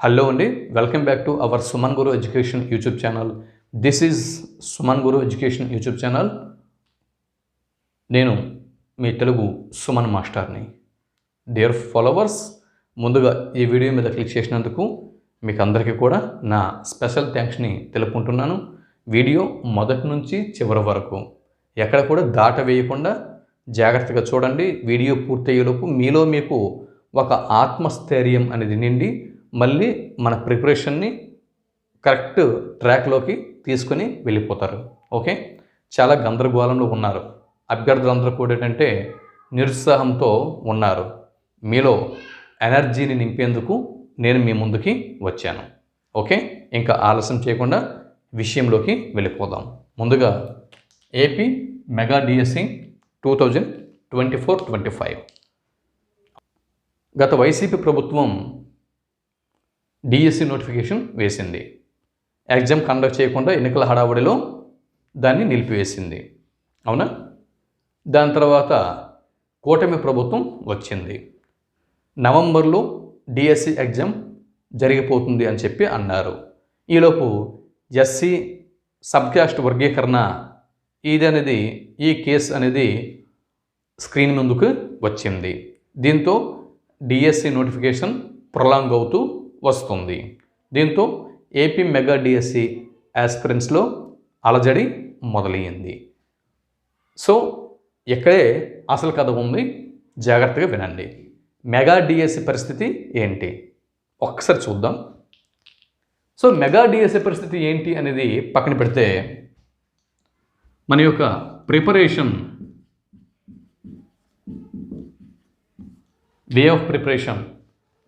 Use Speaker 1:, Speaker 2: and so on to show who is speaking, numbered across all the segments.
Speaker 1: Hello అండి welcome back to our Suman Guru education YouTube channel. This is Suman Guru education YouTube channel. నేను మీ తెలుగు సుమన్ మాస్టర్ని. Dear followers ముందుగా ఈ video మీద క్లిక్ చేసినందుకు మీకు అందరికీ కూడా నా స్పెషల్ థ్యాంక్స్ని తెలుపుకుంటున్నాను. వీడియో మొదటి నుంచి చివరి వరకు. ఎక్కడ కూడా దాట వేయకుండా జాగ్రత్తగా చూడండి. వీడియో పూర్తయ్యేలోపు మీలో మీకు ఒక ఆత్మస్థైర్యం అనేది నిండి మళ్ళీ మన ప్రిపరేషన్ని కరెక్ట్ ట్రాక్లోకి తీసుకొని వెళ్ళిపోతారు. ఓకే? చాలా గందరగోళంలో ఉన్నారు. అభ్యర్థులందరూ కూడా ఏంటంటే నిరుత్సాహంతో ఉన్నారు. మీలో ఎనర్జీని నింపేందుకు నేను మీ ముందుకి వచ్చాను. ఓకే? ఇంకా ఆలస్యం చేయకుండా విషయంలోకి వెళ్ళిపోదాం. ముందుగా AP mega DSC two thousand twenty four twenty five. గత వైసీపీ ప్రభుత్వం డిఎస్సి నోటిఫికేషన్ వేసింది. ఎగ్జామ్ కండక్ట్ చేయకుండా ఎన్నికల హడావుడిలో దాన్ని నిలిపివేసింది. అవునా? దాని తర్వాత కూటమి ప్రభుత్వం వచ్చింది. నవంబర్లో డిఎస్సి ఎగ్జామ్ జరిగిపోతుంది అని చెప్పి అన్నారు. ఈలోపు ఎస్సీ సబ్కాస్ట్ వర్గీకరణ ఇది అనేది ఈ కేసు అనేది స్క్రీన్ ముందుకు వచ్చింది. దీంతో డిఎస్సి నోటిఫికేషన్ ప్రొలాంగ్ అవుతూ వస్తుంది. దీంతో ఏపీ మెగా డిఎస్సి యాస్పిరెంట్స్లో అలజడి మొదలయ్యింది. సో ఇక్కడే అసలు కథ ఉంది. జాగ్రత్తగా వినండి. మెగా డిఎస్సి పరిస్థితి ఏంటి? ఒక్కసారి చూద్దాం. సో మెగా డిఎస్సి పరిస్థితి ఏంటి అనేది పక్కన పెడితే మన యొక్క ప్రిపరేషన్ వే ఆఫ్ ప్రిపరేషన్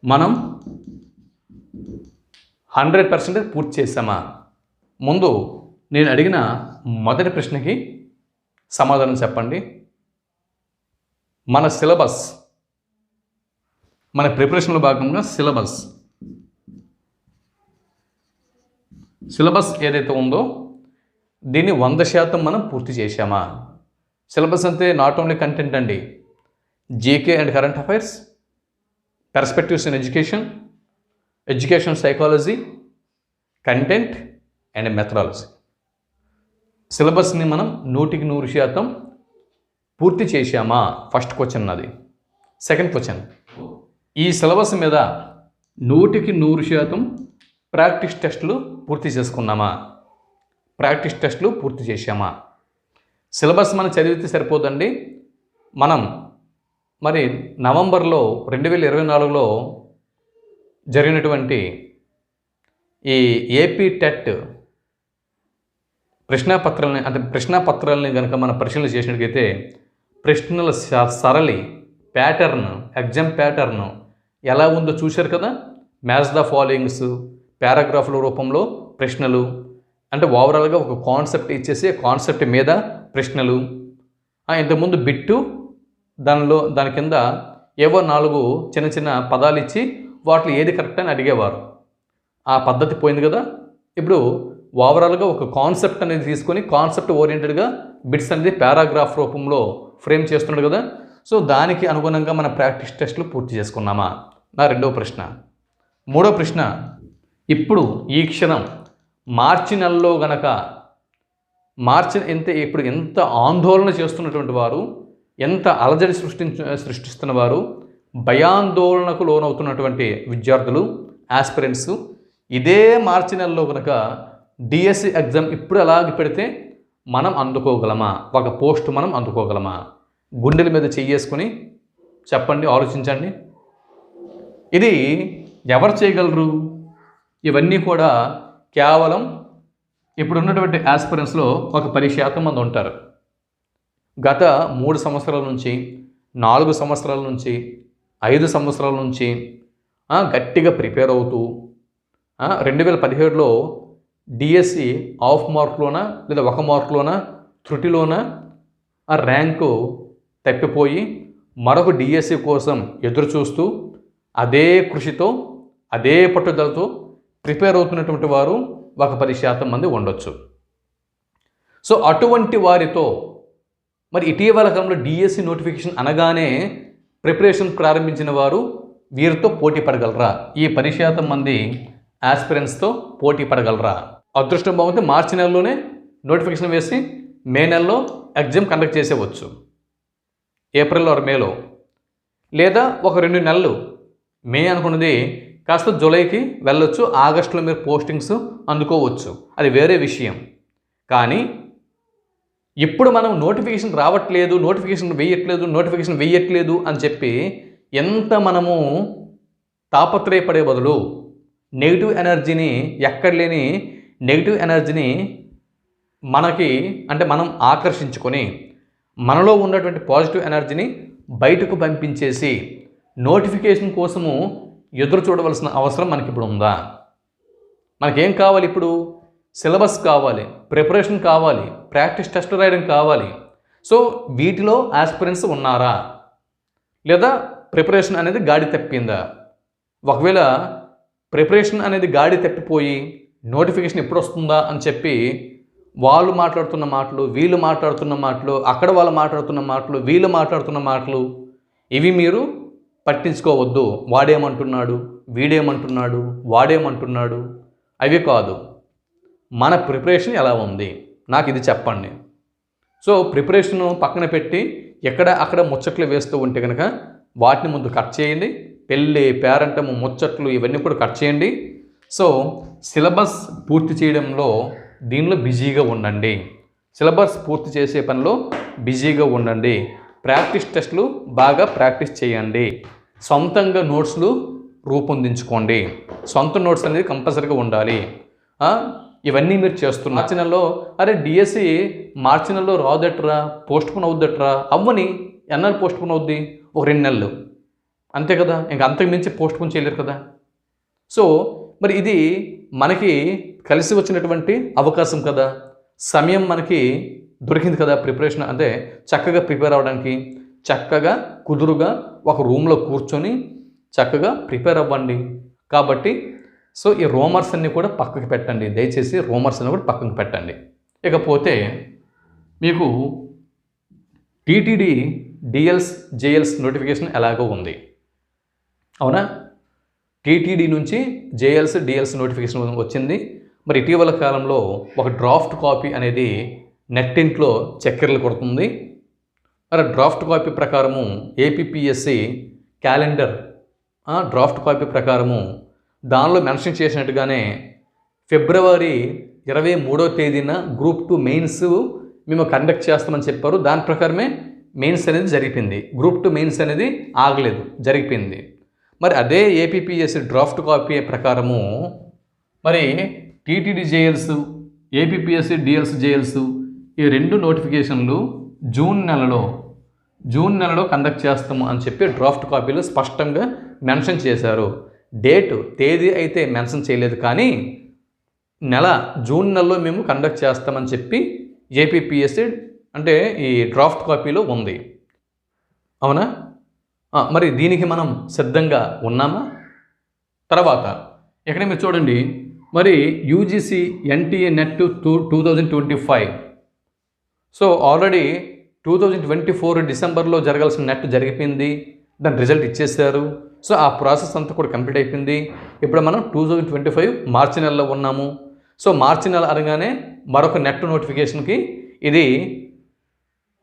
Speaker 1: మనం హండ్రెడ్ పర్సెంట్ పూర్తి చేసామా ముందు నేను అడిగిన మొదటి ప్రశ్నకి సమాధానం చెప్పండి. మన సిలబస్ మన ప్రిపరేషన్లో భాగంగా సిలబస్. సిలబస్ ఏదైతే ఉందో దీన్ని వంద శాతం మనం పూర్తి చేశామా? సిలబస్ అంతే నాట్ ఓన్లీ కంటెంట్ అండి. GK and current affairs perspectives in education education psychology content and methodology సిలబస్ని మనం నూటికి నూరు శాతం పూర్తి చేశామా? ఫస్ట్ క్వశ్చన్ అది సెకండ్ క్వశ్చన్ ఈ సిలబస్ మీద నూటికి నూరు శాతం ప్రాక్టీస్ టెస్టులు పూర్తి చేసుకున్నామా? ప్రాక్టీస్ టెస్టులు పూర్తి చేశామా? సిలబస్ మనం చదివితే సరిపోదండి. మనం మరి నవంబర్లో రెండు వేల ఇరవై నాలుగులో జరిగినటువంటి ఈ ఏపీ టెట్ ప్రశ్నాపత్రాలని అంటే ప్రశ్నాపత్రాలని కనుక మనం పరిశీలన చేసినట్లయితే ప్రశ్నల స- సరళి ప్యాటర్న్ ఎగ్జామ్ ప్యాటర్న్ ఎలా ఉందో చూశారు కదా? మ్యాచ్ ద ఫాలోయింగ్స్ పారాగ్రాఫ్ల రూపంలో ప్రశ్నలు అంటే ఓవరాల్గా ఒక కాన్సెప్ట్ ఇచ్చేసి కాన్సెప్ట్ మీద ప్రశ్నలు. ఇంతకుముందు బిట్టు దానిలో దాని కింద ఏవో నాలుగు చిన్న చిన్న పదాలు ఇచ్చి వాటిలో ఏది కరెక్ట్ అని అడిగేవారు. ఆ పద్ధతి పోయింది కదా. ఇప్పుడు ఓవరాల్గా ఒక కాన్సెప్ట్ అనేది తీసుకొని కాన్సెప్ట్ ఓరియంటెడ్గా బిట్స్ అనేది పారాగ్రాఫ్ రూపంలో ఫ్రేమ్ చేస్తున్నాడు కదా. సో దానికి అనుగుణంగా మన ప్రాక్టీస్ టెస్ట్లు పూర్తి చేసుకున్నామా? నా రెండవ ప్రశ్న. మూడో ప్రశ్న. ఇప్పుడు ఈ క్షణం మార్చి నెలలో గనక మార్చి ఎంత ఇప్పుడు ఎంత ఆందోళన చేస్తున్నటువంటి వారు ఎంత అలజడి సృష్టించ సృష్టిస్తున్న వారు భయాందోళనకు లోనవుతున్నటువంటి విద్యార్థులు ఆస్పిరెంట్స్ ఇదే మార్చి నెలలో కనుక డిఎస్సి ఎగ్జామ్ ఇప్పుడు ఎలాగ పెడితే మనం అందుకోగలమా? ఒక పోస్ట్ మనం అందుకోగలమా? గుండెల మీద చెయ్యేసుకొని చెప్పండి ఆలోచించండి. ఇది ఎవరు చేయగలరు? ఇవన్నీ కూడా కేవలం ఇప్పుడు ఉన్నటువంటి ఆస్పిరెన్స్లో ఒక పది శాతం మంది ఉంటారు. గత మూడు సంవత్సరాల నుంచి నాలుగు సంవత్సరాల నుంచి ఐదు సంవత్సరాల నుంచి గట్టిగా ప్రిపేర్ అవుతూ రెండు వేల పదిహేడులో డిఎస్సి ఆఫ్ మార్క్లోనా లేదా ఒక మార్క్లోనా త్రుటిలోనా ఆ ర్యాంకు తప్పిపోయి మరొక డిఎస్సి కోసం ఎదురు చూస్తూ అదే కృషితో అదే పట్టుదలతో ప్రిపేర్ అవుతున్నటువంటి వారు ఒక పది శాతం మంది ఉండొచ్చు. సో అటువంటి వారితో మరి ఇటీవల కాలంలో డిఎస్సి నోటిఫికేషన్ అనగానే ప్రిపరేషన్ ప్రారంభించిన వారు వీరితో పోటీ పడగలరా? ఈ పది శాతం మంది ఆస్పిరెంట్స్తో పోటీ పడగలరా? అదృష్టం బాగుంటే మార్చి నెలలోనే నోటిఫికేషన్ వేసి మే నెలలో ఎగ్జామ్ కండక్ట్ చేసేవచ్చు. ఏప్రిల్ ఆర్ మేలో. లేదా ఒక రెండు నెలలు. మే అనుకున్నది కాస్త జూలైకి వెళ్ళొచ్చు ఆగస్టులో మీరు పోస్టింగ్స్ అందుకోవచ్చు. అది వేరే విషయం. కానీ ఇప్పుడు మనం నోటిఫికేషన్ రావట్లేదు నోటిఫికేషన్ వేయట్లేదు నోటిఫికేషన్ వేయట్లేదు అని చెప్పి ఎంత మనము తాపత్రయపడే బదులు నెగిటివ్ ఎనర్జీని ఎక్కడ లేని నెగిటివ్ ఎనర్జీని మనకి అంటే మనం ఆకర్షించుకొని మనలో ఉన్నటువంటి పాజిటివ్ ఎనర్జీని బయటకు పంపించేసి నోటిఫికేషన్ కోసము ఎదురు చూడవలసిన అవసరం మనకి ఇప్పుడు ఉందా? మనకేం కావాలి ఇప్పుడు? సిలబస్ కావాలి ప్రిపరేషన్ కావాలి ప్రాక్టీస్ టెస్ట్ రాయడం కావాలి. సో వీటిలో ఆస్పిరెంట్స్ ఉన్నారా? లేదా ప్రిపరేషన్ అనేది గాడి తప్పిందా? ఒకవేళ ప్రిపరేషన్ అనేది గాడి తప్పిపోయి నోటిఫికేషన్ ఎప్పుడు వస్తుందా అని చెప్పి వాళ్ళు మాట్లాడుతున్న మాటలు వీళ్ళు మాట్లాడుతున్న మాటలు అక్కడ వాళ్ళు మాట్లాడుతున్న మాటలు వీళ్ళు మాట్లాడుతున్న మాటలు ఇవి మీరు పట్టించుకోవద్దు. వాడేమంటున్నాడు? వీడేమంటున్నాడు? వాడేమంటున్నాడు? అవి కాదు. మన ప్రిపరేషన్ ఎలా ఉంది? నాకు ఇది చెప్పండి. సో ప్రిపరేషన్ పక్కన పెట్టి ఎక్కడ అక్కడ ముచ్చట్లు వేస్తూ ఉంటే కనుక వాటిని ముందు కట్ చేయండి. పెళ్ళి పేరెంటము ముచ్చట్లు ఇవన్నీ కూడా కట్ చేయండి. సో సిలబస్ పూర్తి చేయడంలో దీనిలో బిజీగా ఉండండి. సిలబస్ పూర్తి చేసే పనిలో బిజీగా ఉండండి. ప్రాక్టీస్ టెస్ట్లు బాగా ప్రాక్టీస్ చేయండి. సొంతంగా నోట్స్లు రూపొందించుకోండి. సొంత నోట్స్ అనేది కంపల్సరీగా ఉండాలి. ఇవన్నీ మీరు చేస్తున్నారు. మార్చి నెలలో అరే డిఎస్సి మార్చి నెలలో రాదట్రా పోస్ట్పోన్ అవుద్దట్రా? అవ్వని ఎన్నాళ్ళు పోస్ట్పోన్ అవుద్ది? ఒక రెండు నెలలు. అంతే కదా? ఇంకా అంతకు మించి పోస్ట్పోన్ చేయలేరు కదా? సో మరి ఇది మనకి కలిసి వచ్చినటువంటి అవకాశం కదా? సమయం మనకి దొరికింది కదా ప్రిపరేషన్? అంటే చక్కగా ప్రిపేర్ అవ్వడానికి చక్కగా కుదురుగా ఒక రూమ్లో కూర్చొని చక్కగా ప్రిపేర్ అవ్వండి. కాబట్టి సో ఈ రోమర్స్ అన్ని కూడా పక్కకి పెట్టండి. దయచేసి రోమర్స్ అన్ని కూడా పక్కకు పెట్టండి. ఇకపోతే మీకు టీటీడీ డిఎల్స్ జేఎల్స్ నోటిఫికేషన్ ఎలాగో ఉంది. అవునా? టీటీడీ నుంచి జేఎల్స్ డిఎల్స్ నోటిఫికేషన్ వచ్చింది. మరి ఇటీవల కాలంలో ఒక డ్రాఫ్ట్ కాపీ అనేది నెట్టింట్లో చక్కెరలు కొడుతుంది. మరి డ్రాఫ్ట్ కాపీ ప్రకారము ఏపీపీఎస్సి క్యాలెండర్ డ్రాఫ్ట్ కాపీ ప్రకారము దానిలో మెన్షన్ చేసినట్టుగానే ఫిబ్రవరి ఇరవై మూడో తేదీన గ్రూప్ టూ మెయిన్స్ మేము కండక్ట్ చేస్తామని చెప్పారు. దాని ప్రకారమే మెయిన్స్ అనేది జరిపింది గ్రూప్ టూ మెయిన్స్ అనేది ఆగలేదు జరిగిపోయింది. మరి అదే ఏపీపీఎస్సీ డ్రాఫ్ట్ కాపీ ప్రకారము మరి TTD JLs APPSC DLs JLs ఈ రెండు నోటిఫికేషన్లు జూన్ నెలలో జూన్ నెలలో కండక్ట్ చేస్తాము అని చెప్పి డ్రాఫ్ట్ కాపీలో స్పష్టంగా మెన్షన్ చేశారు. డేట్ తేదీ అయితే మెన్షన్ చేయలేదు కానీ నెల జూన్ నెలలో మేము కండక్ట్ చేస్తామని చెప్పి ఏపీపీఎస్సీ అంటే ఈ డ్రాఫ్ట్ కాపీలో ఉంది. అవునా? మరి దీనికి మనం సిద్ధంగా ఉన్నామా? తర్వాత ఇక్కడ మీరు చూడండి మరి UGC NTA NET two two thousand twenty five. So already two thousand twenty four డిసెంబర్లో జరగాల్సిన నెట్ జరిగిపోయింది. దాని రిజల్ట్ ఇచ్చేసారు సో ఆ ప్రాసెస్ అంతా కూడా కంప్లీట్ అయిపోయింది. ఇప్పుడు మనం టూ థౌజండ్ ట్వంటీ ఫైవ్ మార్చి నెలలో ఉన్నాము. సో మార్చి నెల అనగానే మరొక నెట్ నోటిఫికేషన్కి ఇది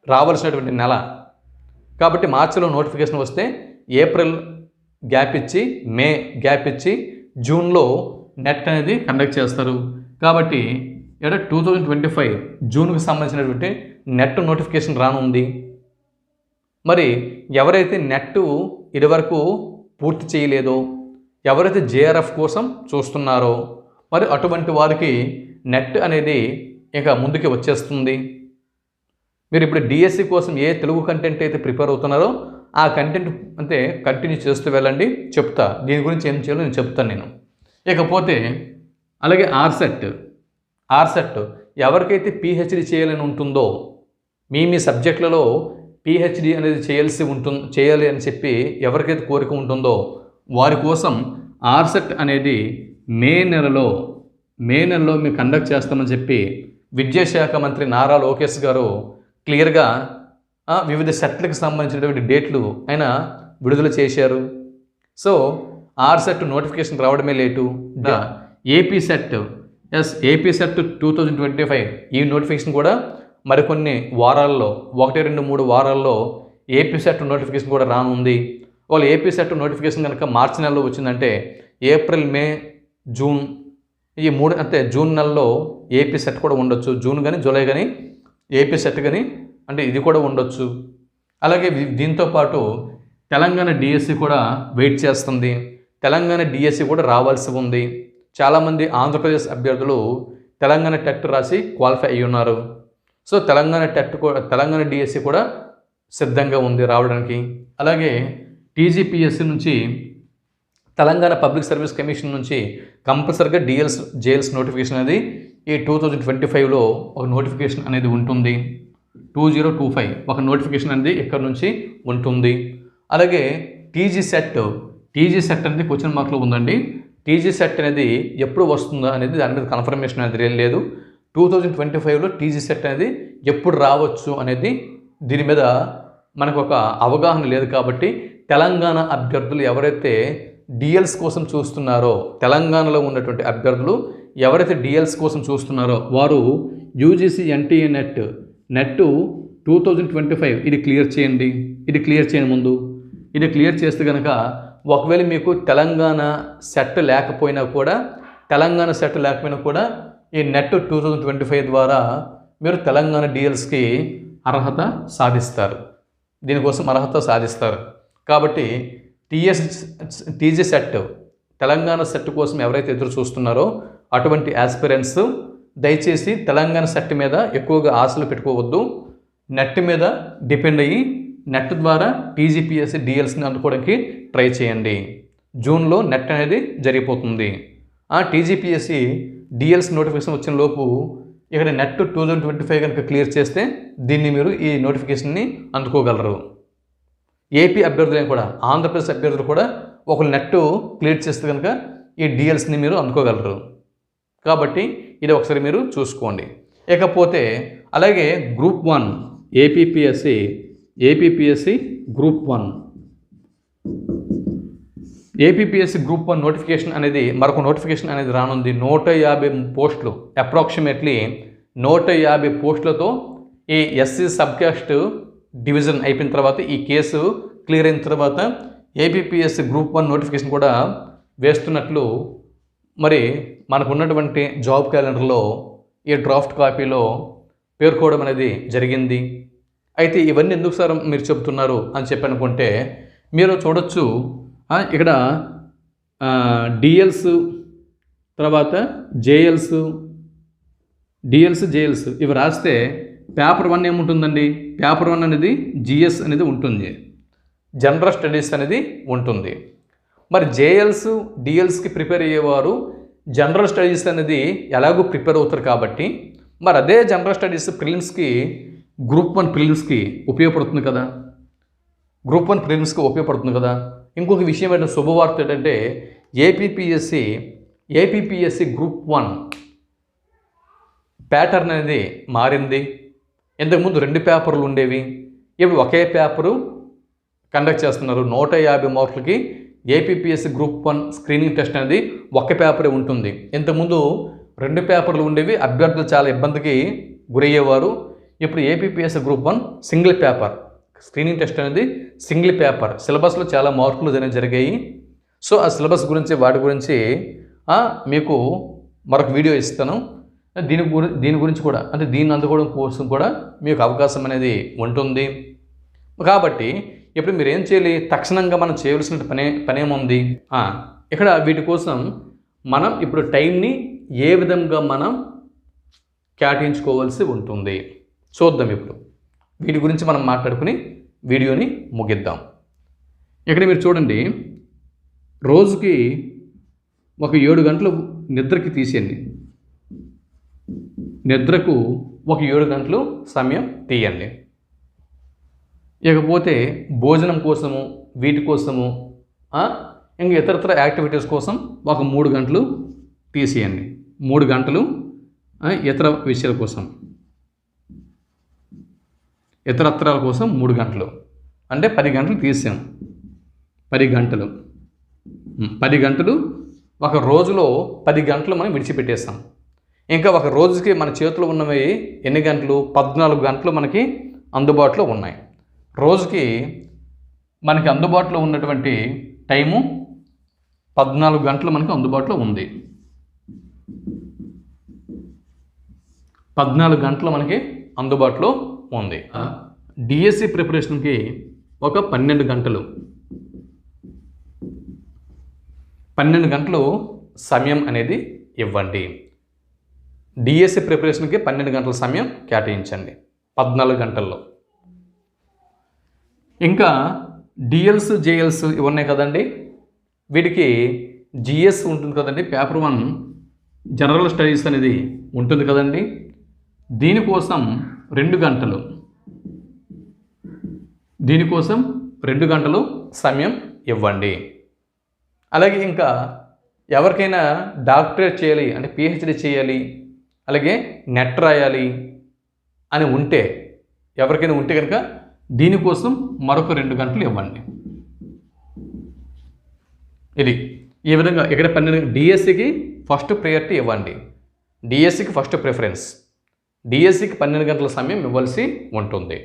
Speaker 1: రావాల్సినటువంటి నెల. కాబట్టి మార్చిలో నోటిఫికేషన్ వస్తే ఏప్రిల్ గ్యాప్ ఇచ్చి మే గ్యాప్ ఇచ్చి జూన్లో నెట్ అనేది కండక్ట్ చేస్తారు. కాబట్టి ఇక్కడ టూ థౌజండ్ ట్వంటీ ఫైవ్ జూన్కి సంబంధించినటువంటి నెట్ నోటిఫికేషన్ రానుంది. మరి ఎవరైతే నెట్ ఇదివరకు పూర్తి చేయలేదో ఎవరైతే జేఆర్ఎఫ్ కోసం చూస్తున్నారో మరి అటువంటి వారికి నెట్ అనేది ఇక ముందుకి వచ్చేస్తుంది. మీరు ఇప్పుడు డిఎస్సి కోసం ఏ తెలుగు కంటెంట్ అయితే ప్రిపేర్ అవుతున్నారో ఆ కంటెంట్ అంటే కంటిన్యూ చేస్తూ వెళ్ళండి చెప్తా. దీని గురించి ఏం చేయాలో నేను చెప్తాను నేను. ఇకపోతే అలాగే ఆర్సెట్. ఆర్సెట్ ఎవరికైతే పిహెచ్డి చేయాలని ఉంటుందో మీ మీ సబ్జెక్టులలో పిహెచ్డి అనేది చేయాల్సి ఉంటుంది చేయాలి అని చెప్పి ఎవరికైతే కోరిక ఉంటుందో వారి కోసం ఆర్సెట్ అనేది మే నెలలో మే నెలలో మేము కండక్ట్ చేస్తామని చెప్పి విద్యాశాఖ మంత్రి నారా లోకేష్ గారు క్లియర్గా వివిధ సెట్లకు సంబంధించినటువంటి డేట్లు ఆయన విడుదల చేశారు. సో ఆర్ సెట్ నోటిఫికేషన్ రావడమే late. AP SET S AP SET two thousand twenty five ఈ నోటిఫికేషన్ కూడా మరికొన్ని వారాల్లో ఒకటి రెండు మూడు వారాల్లో ఏపీ సెట్ నోటిఫికేషన్ కూడా రానుంది. వాళ్ళు ఏపీ సెట్ నోటిఫికేషన్ కనుక మార్చి నెలలో వచ్చిందంటే ఏప్రిల్ మే జూన్ ఈ మూడు అంటే జూన్ నెలలో ఏపీ సెట్ కూడా ఉండొచ్చు. జూన్ కానీ జూలై కానీ ఏపీ సెట్ కానీ అంటే ఇది కూడా ఉండొచ్చు. అలాగే దీంతో పాటు తెలంగాణ డిఎస్సి కూడా వెయిట్ చేస్తుంది. తెలంగాణ డిఎస్సి కూడా రావాల్సి ఉంది. చాలామంది ఆంధ్రప్రదేశ్ అభ్యర్థులు తెలంగాణ టెట్ రాసి క్వాలిఫై అయ్యి ఉన్నారు సో తెలంగాణ టెట్ కూడా తెలంగాణ డిఎస్సి కూడా సిద్ధంగా ఉంది రావడానికి. అలాగే టీజీపీఎస్సి నుంచి తెలంగాణ పబ్లిక్ సర్వీస్ కమిషన్ నుంచి కంపల్సరిగా డిఎల్స్ జేఎల్స్ నోటిఫికేషన్ అనేది ఈ టూ థౌజండ్ ట్వంటీ ఫైవ్లో ఒక నోటిఫికేషన్ అనేది ఉంటుంది. టూ జీరో టూ ఫైవ్ ఒక నోటిఫికేషన్ అనేది ఇక్కడ నుంచి ఉంటుంది. అలాగే టీజీ సెట్ టీజీ సెట్ అనేది క్వశ్చన్ మార్క్లో ఉందండి. టీజీ సెట్ అనేది ఎప్పుడు వస్తుందో అనేది దాని మీద కన్ఫర్మేషన్ అనేది లేదు. టూ థౌజండ్ ట్వంటీ ఫైవ్లో టీజీ సెట్ అనేది ఎప్పుడు రావచ్చు అనేది దీని మీద మనకు ఒక అవగాహన లేదు కాబట్టి తెలంగాణ అభ్యర్థులు ఎవరైతే డిఎల్స్ కోసం చూస్తున్నారో తెలంగాణలో ఉన్నటువంటి అభ్యర్థులు ఎవరైతే డిఎల్స్ కోసం చూస్తున్నారో వారు UGC NTA NET NET two thousand twenty five ఇది క్లియర్ చేయండి. ఇది క్లియర్ చేయని ముందు. ఇది క్లియర్ చేస్తే కనుక ఒకవేళ మీకు తెలంగాణ సెట్ లేకపోయినా కూడా తెలంగాణ సెట్ లేకపోయినా కూడా ఈ NET two thousand twenty five ద్వారా మీరు తెలంగాణ డిఎల్స్కి అర్హత సాధిస్తారు. దీనికోసం అర్హత సాధిస్తారు. కాబట్టి TS TG SET Telangana SET కోసం ఎవరైతే ఎదురు చూస్తున్నారో అటువంటి యాస్పిరెంట్స్ దయచేసి తెలంగాణ సెట్ మీద ఎక్కువగా ఆశలు పెట్టుకోవద్దు. నెట్ మీద డిపెండ్ అయ్యి నెట్ ద్వారా టీజీపీఎస్సీ డిఎల్సీని అందుకోవడానికి ట్రై చేయండి. జూన్లో నెట్ అనేది జరిగిపోతుంది. ఆ టీజీపీఎస్సీ డిఎల్స్ నోటిఫికేషన్ వచ్చిన లోపు ఇక్కడ NET two thousand twenty five కనుక క్లియర్ చేస్తే దీన్ని మీరు ఈ నోటిఫికేషన్ని అందుకోగలరు. ఏపీ అభ్యర్థులు కూడా ఆంధ్రప్రదేశ్ అభ్యర్థులు కూడా ఒకరు నెట్ క్లియర్ చేస్తే కనుక ఈ డిఎల్స్ని మీరు అందుకోగలరు. కాబట్టి ఇది ఒకసారి మీరు చూసుకోండి. ఇకపోతే అలాగే group one APPSC APPSC group one APPSC group one notification అనేది మరొక నోటిఫికేషన్ అనేది రానుంది. నూట యాభై పోస్టులు అప్రాక్సిమేట్లీ నూట యాభై పోస్టులతో ఈ ఎస్సీ సబ్కాస్ట్ డివిజన్ అయిపోయిన తర్వాత ఈ కేసు క్లియర్ అయిన తర్వాత ఏపీపీఎస్సి గ్రూప్ వన్ నోటిఫికేషన్ కూడా వేస్తున్నట్లు మరి మనకున్నటువంటి జాబ్ క్యాలెండర్లో ఈ డ్రాఫ్ట్ కాపీలో పేర్కోవడం అనేది జరిగింది. అయితే ఇవన్నీ ఎందుకు సార్ మీరు చెబుతున్నారు అని చెప్పి అనుకుంటే మీరు చూడొచ్చు ఇక్కడ డిఎల్స్ తర్వాత జేఎల్స్ డిఎల్స్ జేఎల్స్ ఇవి రాస్తే పేపర్ వన్ ఏముంటుందండి? పేపర్ వన్ అనేది జిఎస్ అనేది ఉంటుంది. జనరల్ స్టడీస్ అనేది ఉంటుంది. మరి జేఎల్స్ డిఎల్స్కి ప్రిపేర్ అయ్యేవారు జనరల్ స్టడీస్ అనేది ఎలాగో ప్రిపేర్ అవుతారు కాబట్టి మరి అదే జనరల్ స్టడీస్ ప్రిలిమ్స్కి గ్రూప్ వన్ ప్రిలిమ్స్కి ఉపయోగపడుతుంది కదా? గ్రూప్ వన్ ప్రిలిమ్స్కి ఉపయోగపడుతుంది కదా? ఇంకొక విషయం ఏంటంటే శుభవార్త ఏంటంటే APPSC APPSC group one pattern అనేది మారింది. ఇంతకుముందు రెండు పేపర్లు ఉండేవి. ఇప్పుడు ఒకే పేపరు కండక్ట్ చేస్తున్నారు. నూట యాభై మార్కులకి APPSC group one screening test అనేది ఒక్క పేపరే ఉంటుంది. ఇంతకుముందు రెండు పేపర్లు ఉండేవి. అభ్యర్థులు చాలా ఇబ్బందికి గురయ్యేవారు. ఇప్పుడు APPSC group one single paper. Screening test అనేది సింగిల్ పేపర్. సిలబస్లో చాలా మార్పులు అనేవి జరిగాయి. సో ఆ సిలబస్ గురించి వాటి గురించి మీకు మరొక వీడియో ఇస్తాను. దీని గురి దీని గురించి కూడా అంటే దీన్ని అందుకోవడం కోసం కూడా మీకు అవకాశం అనేది ఉంటుంది. కాబట్టి ఇప్పుడు మీరు ఏం చేయాలి? తక్షణంగా మనం చేయవలసిన పనే పనేముంది ఇక్కడ వీటి కోసం మనం ఇప్పుడు టైంని ఏ విధంగా మనం కేటాయించుకోవాల్సి ఉంటుంది. చూద్దాం ఇప్పుడు. వీటి గురించి మనం మాట్లాడుకుని వీడియోని ముగిద్దాం. ఇక్కడ మీరు చూడండి రోజుకి ఒక ఏడు గంటలు నిద్రకి తీసేయండి. నిద్రకు ఒక ఏడు గంటలు సమయం తీయండి. ఇకపోతే భోజనం కోసము వీటి కోసము ఇంకా ఇతరత్ర యాక్టివిటీస్ కోసం ఒక మూడు గంటలు తీసేయండి. మూడు గంటలు ఇతర విషయాల కోసం. ఇతరత్రాల కోసం మూడు గంటలు. అంటే పది గంటలు తీసాం. పది గంటలు. పది గంటలు. ఒక రోజులో పది గంటలు మనం విడిచిపెట్టేస్తాం. ఇంకా ఒక రోజుకి మన చేతిలో ఉన్నవి ఎన్ని గంటలు? పద్నాలుగు గంటలు మనకి అందుబాటులో ఉన్నాయి. రోజుకి మనకి అందుబాటులో ఉన్నటువంటి టైము పద్నాలుగు గంటలు మనకి అందుబాటులో ఉంది. పద్నాలుగు గంటలు మనకి అందుబాటులో ఉంది. డిఎస్సి ప్రిపరేషన్కి ఒక పన్నెండు గంటలు. పన్నెండు గంటలు సమయం అనేది ఇవ్వండి. డిఎస్సి ప్రిపరేషన్కి పన్నెండు గంటల సమయం కేటాయించండి. పద్నాలుగు గంటల్లో. ఇంకా డిఎల్స్ జేఎల్స్ ఇవి ఉన్నాయి కదండి. వీటికి జిఎస్ ఉంటుంది కదండి. పేపర్ వన్ జనరల్ స్టడీస్ అనేది ఉంటుంది కదండి. దీనికోసం రెండు గంటలు. దీనికోసం రెండు గంటలు సమయం ఇవ్వండి. అలాగే ఇంకా ఎవరికైనా డాక్టరేట్ చేయాలి అంటే పిహెచ్డి చేయాలి అలాగే నెట్ రాయాలి అని ఉంటే ఎవరికైనా ఉంటే కనుక దీనికోసం మరొక రెండు గంటలు ఇవ్వండి. ఇది ఈ విధంగా ఇక్కడ పన్నెండు డిఎస్సికి ఫస్ట్ ప్రయారిటీ ఇవ్వండి. డిఎస్సికి ఫస్ట్ ప్రిఫరెన్స్. డిఎస్సికి పన్నెండు గంటల సమయం ఇవ్వాల్సి ఉంటుంది.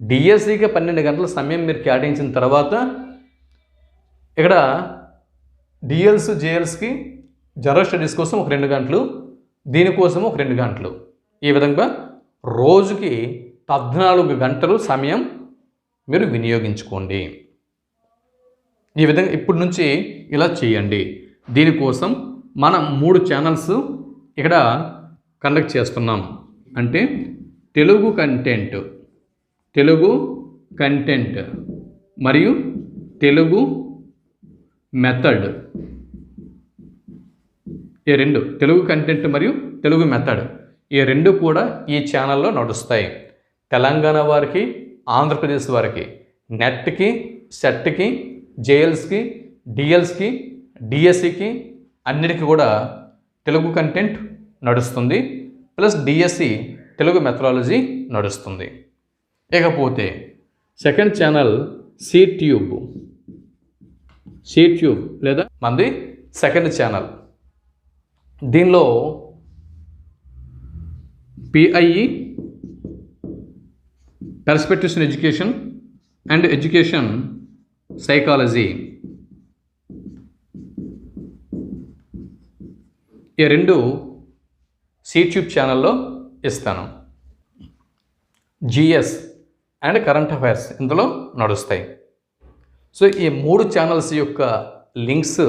Speaker 1: డిఎస్సికి పన్నెండు గంటల సమయం మీరు కేటాయించిన తర్వాత ఇక్కడ డిఎల్స్ జేఎల్స్కి జనరల్ స్టడీస్ కోసం ఒక రెండు గంటలు దీనికోసం ఒక రెండు గంటలు. ఈ విధంగా రోజుకి పద్నాలుగు గంటలు సమయం మీరు వినియోగించుకోండి. ఈ విధంగా ఇప్పటి నుంచి ఇలా చేయండి. దీనికోసం మనం మూడు ఛానల్స్ ఇక్కడ కండక్ట్ చేస్తున్నాం. అంటే తెలుగు కంటెంట్ తెలుగు కంటెంట్ మరియు తెలుగు మెథడ్ ఈ రెండు తెలుగు కంటెంట్ మరియు తెలుగు మెథడ్ ఈ రెండు కూడా ఈ ఛానల్లో నడుస్తాయి. తెలంగాణ వారికి ఆంధ్రప్రదేశ్ వారికి నెట్కి సెట్కి జేఎల్స్కి డిఎల్స్కి డిఎస్సికి అన్నిటికీ కూడా తెలుగు కంటెంట్ నడుస్తుంది. ప్లస్ డిఎస్సి తెలుగు మెథడాలజీ నడుస్తుంది. ఇకపోతే second channel C tube. C tube లేదా మంది సెకండ్ ఛానల్. దీనిలో PIE perspectives in education and education psychology ఈ రెండు యూట్యూబ్ ఛానల్లో ఇస్తాను. జిఎస్ అండ్ కరెంట్ అఫైర్స్ ఇందులో నడుస్తాయి. సో ఈ మూడు ఛానల్స్ యొక్క లింక్స్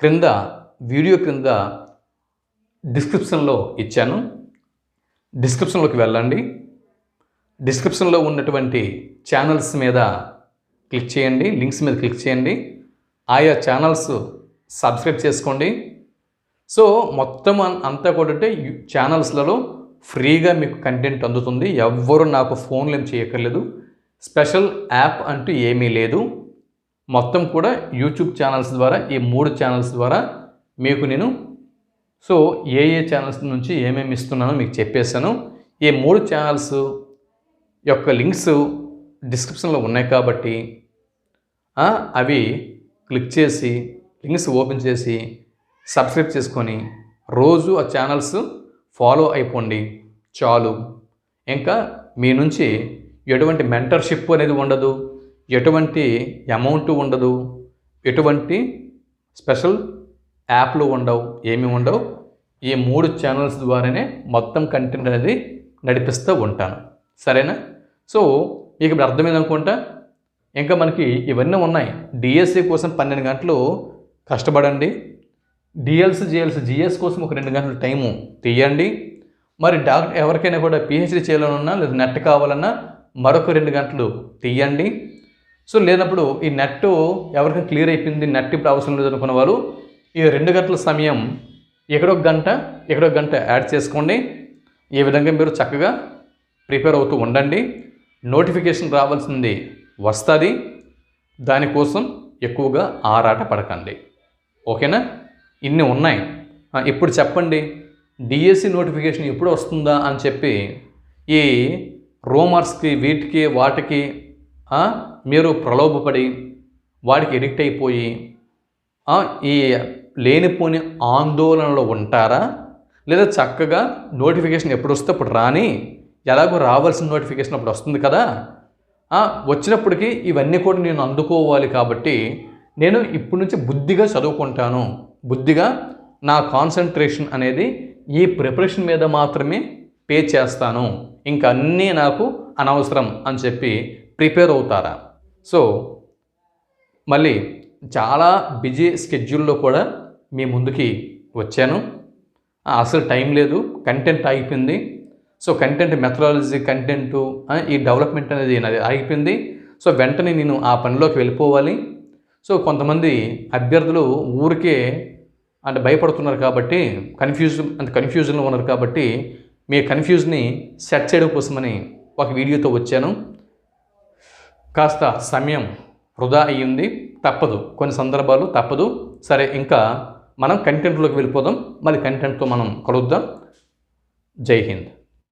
Speaker 1: క్రింద వీడియో క్రింద డిస్క్రిప్షన్లో ఇచ్చాను. డిస్క్రిప్షన్లోకి వెళ్ళండి. డిస్క్రిప్షన్లో ఉన్నటువంటి ఛానల్స్ మీద క్లిక్ చేయండి. లింక్స్ మీద క్లిక్ చేయండి. ఆయా ఛానల్స్ సబ్స్క్రైబ్ చేసుకోండి. సో మొత్తం అన్- అంతా కూడా అంటే ఛానల్స్లలో ఫ్రీగా మీకు కంటెంట్ అందుతుంది. ఎవ్వరు నాకు ఫోన్లు ఏం చేయక్కర్లేదు. స్పెషల్ యాప్ అంటూ ఏమీ లేదు. మొత్తం కూడా యూట్యూబ్ ఛానల్స్ ద్వారా ఈ మూడు ఛానల్స్ ద్వారా మీకు నేను సో ఏ ఏ ఛానల్స్ నుంచి ఏమేమి ఇస్తున్నానో మీకు చెప్పేశాను. ఈ మూడు ఛానల్స్ యొక్క లింక్స్ డిస్క్రిప్షన్లో ఉన్నాయి కాబట్టి అవి క్లిక్ చేసి లింక్స్ ఓపెన్ చేసి సబ్స్క్రైబ్ చేసుకొని రోజు ఆ ఛానల్స్ ఫాలో అయిపోండి. చాలు. ఇంకా మీ నుంచి ఎటువంటి మెంటర్షిప్ అనేది ఉండదు. ఎటువంటి అమౌంట్ ఉండదు. ఎటువంటి స్పెషల్ యాప్లు ఉండవు. ఏమి ఉండవు. ఈ మూడు ఛానల్స్ ద్వారానే మొత్తం కంటెంట్ అనేది నడిపిస్తూ ఉంటాను. సరేనా? సో మీకు ఇప్పుడు అర్థమైంది అనుకుంటా? ఇంకా మనకి ఇవన్నీ ఉన్నాయి. డిఎస్సి కోసం పన్నెండు గంటలు కష్టపడండి. డిఎల్స్ జిఎల్స్ జిఎస్ కోసం ఒక రెండు గంటల టైము తీయండి. మరి డాక్టర్ ఎవరికైనా కూడా పిహెచ్డి చేయాలనున్నా లేదా నెట్ కావాలన్నా మరొక రెండు గంటలు తీయండి. సో లేనప్పుడు ఈ నెట్ ఎవరికైనా క్లియర్ అయిపోయింది నెట్ ఇప్పుడు అవసరం లేదు అనుకున్న వాళ్ళు ఈ రెండు గంటల సమయం ఎక్కడొక గంట ఎక్కడొక గంట యాడ్ చేసుకోండి. ఈ విధంగా మీరు చక్కగా ప్రిపేర్ అవుతూ ఉండండి. నోటిఫికేషన్ రావాల్సింది వస్తుంది. దానికోసం ఎక్కువగా ఆరాట పడకండి ఓకేనా? ఇన్ని ఉన్నాయి. ఇప్పుడు చెప్పండి. డిఎస్సి నోటిఫికేషన్ ఎప్పుడు వస్తుందా అని చెప్పి ఈ రూమర్స్కి వీటికి వాటికి మీరు ప్రలోభపడి వాడికి ఎడిక్ట్ అయిపోయి ఈ లేనిపోని ఆందోళనలో ఉంటారా? లేదా చక్కగా నోటిఫికేషన్ ఎప్పుడు వస్తే అప్పుడు రాని ఎలాగో రావాల్సిన నోటిఫికేషన్ అప్పుడు వస్తుంది కదా? వచ్చినప్పటికీ ఇవన్నీ కూడా నేను అందుకోవాలి కాబట్టి నేను ఇప్పటి నుంచి బుద్ధిగా చదువుకుంటాను. బుద్ధిగా నా కాన్సన్ట్రేషన్ అనేది ఈ ప్రిపరేషన్ మీద మాత్రమే పే చేస్తాను. ఇంకా అన్నీ నాకు అనవసరం అని చెప్పి ప్రిపేర్ అవుతారా? సో మళ్ళీ చాలా బిజీ స్కెడ్యూల్లో కూడా మీ ముందుకి వచ్చాను. అసలు టైం లేదు కంటెంట్ ఆగిపోయింది. సో కంటెంట్ మెథడాలజీ కంటెంట్ ఈ డెవలప్మెంట్ అనేది నాది ఆగిపోయింది. సో వెంటనే నేను ఆ పనిలోకి వెళ్ళిపోవాలి. సో కొంతమంది అభ్యర్థులు ఊరికే అంటే భయపడుతున్నారు కాబట్టి కన్ఫ్యూజ్ అంటే కన్ఫ్యూజన్లో ఉన్నారు కాబట్టి మీ కన్ఫ్యూజ్ని సెట్ చేయడం కోసమని ఒక వీడియోతో వచ్చాను. కాస్త సమయం వృధా అయ్యింది. తప్పదు. కొన్ని సందర్భాలు తప్పదు. సరే ఇంకా మనం కంటెంట్లోకి వెళ్ళిపోదాం. మళ్ళీ కంటెంట్తో మనం కలుద్దాం. జై హింద్.